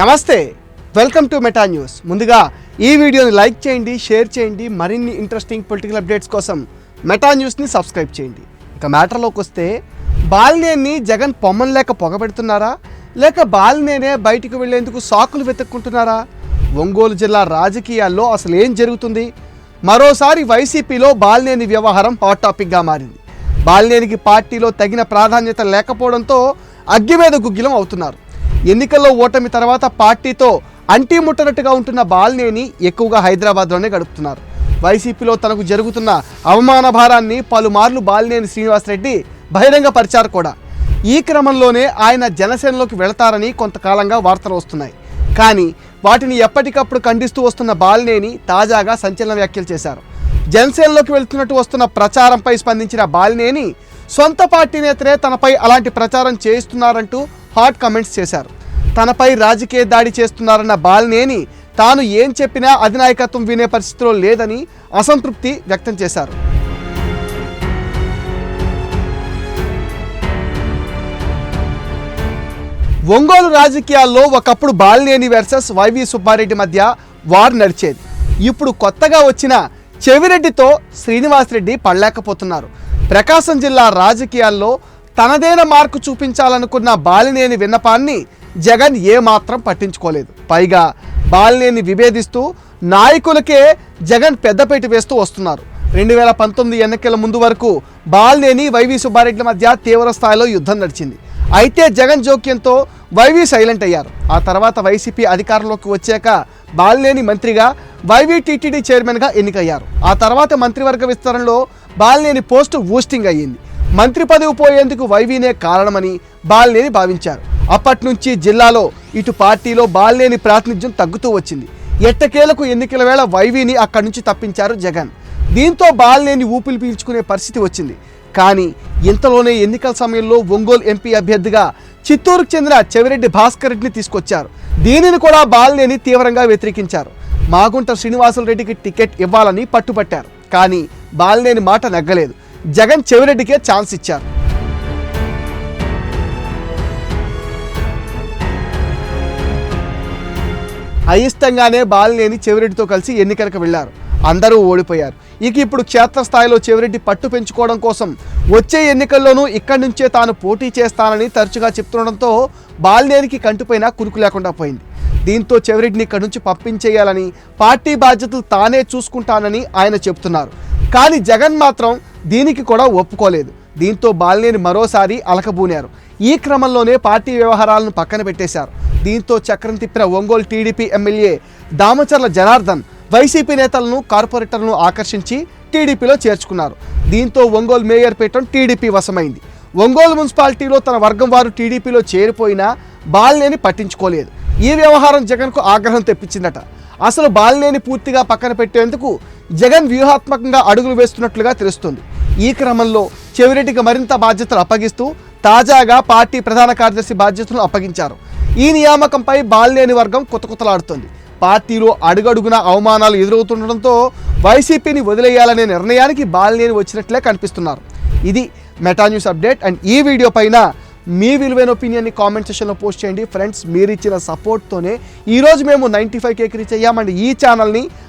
నమస్తే welcome to meta news. ముందుగా ఈ వీడియోని లైక్ చేయండి షేర్ చేయండి మరిన్ని ఇంట్రెస్టింగ్ పొలిటికల్ అప్డేట్స్ కోసం మెటా న్యూస్ని సబ్స్క్రైబ్ చేయండి. ఇక మ్యాటర్లోకి వస్తే బాలినేని జగన్ పొమ్మన్ లేక పొగబెడుతున్నారా? లేక బాలినేనే బయటికి వెళ్ళేందుకు సాకులు వెతుక్కుంటున్నారా? ఒంగోలు జిల్లా రాజకీయాల్లో అసలు ఏం జరుగుతుంది? మరోసారి వైసీపీలో బాలినేని వ్యవహారం హాట్ టాపిక్గా మారింది. బాలినేనికి పార్టీలో తగిన ప్రాధాన్యత లేకపోవడంతో అగ్గి మీద గుగ్గిలం అవుతున్నారు. ఎన్నికల్లో ఓటమి తర్వాత పార్టీతో అంటీ ముట్టనట్టుగా ఉంటున్న బాలినేని ఎక్కువగా హైదరాబాద్లోనే గడుపుతున్నారు. వైసీపీలో తనకు జరుగుతున్న అవమాన భారాన్ని పలుమార్లు బాలినేని శ్రీనివాసరెడ్డి బహిరంగపరిచారు కూడా. ఈ క్రమంలోనే ఆయన జనసేనలోకి వెళతారని కొంతకాలంగా వార్తలు వస్తున్నాయి. కానీ వాటిని ఎప్పటికప్పుడు ఖండిస్తూ వస్తున్న బాలినేని తాజాగా సంచలన వ్యాఖ్యలు చేశారు. జనసేనలోకి వెళ్తున్నట్టు వస్తున్న ప్రచారంపై స్పందించిన బాలినేని సొంత పార్టీ నేతలే తనపై అలాంటి ప్రచారం చేయిస్తున్నారంటూ హాట్ కమెంట్స్ చేశారు. తనపై రాజకీయ దాడి చేస్తున్నారన్న బాలినేని తాను ఏం చెప్పినా అధినాయకత్వం వినే పరిస్థితిలో లేదని అసంతృప్తి వ్యక్తం చేశారు. ఒంగోలు రాజకీయాల్లో ఒకప్పుడు బాలినేని వర్సెస్ వైవి సుబ్బారెడ్డి మధ్య వార్ నడిచేది. ఇప్పుడు కొత్తగా వచ్చిన చెవిరెడ్డితో శ్రీనివాసరెడ్డి పడలేకపోతున్నారు. ప్రకాశం జిల్లా రాజకీయాల్లో తనదైన మార్కు చూపించాలనుకున్న బాలినేని విన్నపాన్ని జగన్ ఏమాత్రం పట్టించుకోలేదు. పైగా బాలినేని విభేదిస్తూ నాయకులకే జగన్ పెద్దపేట వేస్తూ వస్తున్నారు. రెండు వేల పంతొమ్మిది ఎన్నికల ముందు వరకు బాలినేని వైవి సుబ్బారెడ్డి మధ్య తీవ్ర స్థాయిలో యుద్ధం నడిచింది. అయితే జగన్ జోక్యంతో వైవి సైలెంట్ అయ్యారు. ఆ తర్వాత వైసీపీ అధికారంలోకి వచ్చాక బాలినేని మంత్రిగా వైవి టీటీడీ చైర్మన్గా ఎన్నికయ్యారు. ఆ తర్వాత మంత్రివర్గ విస్తరణలో బాలినేని పోస్టు ఊస్టింగ్ అయ్యింది. మంత్రి పదవి పోయేందుకు వైవీనే కారణమని బాలినేని భావించారు. అప్పటి నుంచి జిల్లాలో ఇటు పార్టీలో బాలినేని ప్రాతినిధ్యం తగ్గుతూ వచ్చింది. ఎట్టకేలకు ఎన్నికల వేళ వైవీని అక్కడి నుంచి తప్పించారు జగన్. దీంతో బాలినేని ఊపిరి పీల్చుకునే పరిస్థితి వచ్చింది. కానీ ఇంతలోనే ఎన్నికల సమయంలో ఒంగోలు ఎంపీ అభ్యర్థిగా చిత్తూరుకు చెందిన చెవిరెడ్డి భాస్కర్ రెడ్డిని తీసుకొచ్చారు. దీనిని కూడా బాలినేని తీవ్రంగా వ్యతిరేకించారు. మాగుంట శ్రీనివాసులు రెడ్డికి టికెట్ ఇవ్వాలని పట్టుపట్టారు కానీ బాలినేని మాట నగ్గలేదు. జగన్ చెవిరెడ్డికే ఛాన్స్ ఇచ్చారు. అయిష్టంగానే బాలినేని చెవిరెడ్డితో కలిసి ఎన్నికలకు వెళ్ళారు అందరూ ఓడిపోయారు. ఇక ఇప్పుడు క్షేత్రస్థాయిలో చెవిరెడ్డి పట్టు పెంచుకోవడం కోసం వచ్చే ఎన్నికల్లోనూ ఇక్కడి నుంచే తాను పోటీ చేస్తానని తరచుగా చెప్తుండడంతో బాలినేనికి కంటిపైన కురుకు లేకుండా పోయింది. దీంతో చెవిరెడ్డిని ఇక్కడి నుంచి పంపించేయాలని పార్టీ బాధ్యతలు తానే చూసుకుంటానని ఆయన చెబుతున్నారు. కానీ జగన్ మాత్రం దీనికి కూడా ఒప్పుకోలేదు. దీంతో బాలినేని మరోసారి అలకబూనారు. ఈ క్రమంలోనే పార్టీ వ్యవహారాలను పక్కన పెట్టేశారు. దీంతో చక్రం తిప్పిన Ongole TDP MLA Damacharla Janardhan YCP నేతలను కార్పొరేటర్లను ఆకర్షించి టీడీపీలో చేర్చుకున్నారు. దీంతో ఒంగోలు మేయర్ పీఠం టీడీపీ వశమైంది. ఒంగోలు మున్సిపాలిటీలో తన వర్గం వారు టీడీపీలో చేరిపోయినా బాలినేని పట్టించుకోలేదు. ఈ వ్యవహారం జగన్కు ఆగ్రహం తెప్పించిందట. అసలు బాలినేని పూర్తిగా పక్కన పెట్టేందుకు జగన్ వ్యూహాత్మకంగా అడుగులు వేస్తున్నట్లుగా తెలుస్తుంది. ఈ క్రమంలో చెవిరెడ్డికి మరింత బాధ్యతలు అప్పగిస్తూ తాజాగా పార్టీ ప్రధాన కార్యదర్శి బాధ్యతలను అప్పగించారు. ఈ నియామకంపై బాలినేని వర్గం కుతకుతలాడుతోంది. పార్టీలో అడుగడుగున అవమానాలు ఎదురవుతుండడంతో వైసీపీని వదిలేయాలనే నిర్ణయానికి బాలినేని వచ్చినట్లే కనిపిస్తున్నారు. ఇది మెటా న్యూస్ అప్డేట్ అండ్ ఈ వీడియో పైన మీ విలువైన ఒపీనియన్ని కామెంట్ సెషన్లో పోస్ట్ చేయండి. ఫ్రెండ్స్ మీరు ఇచ్చిన సపోర్ట్తోనే ఈరోజు మేము నైంటీ ఫైవ్ కేకి రీచ్ అయ్యామండి ఈ ఛానల్ని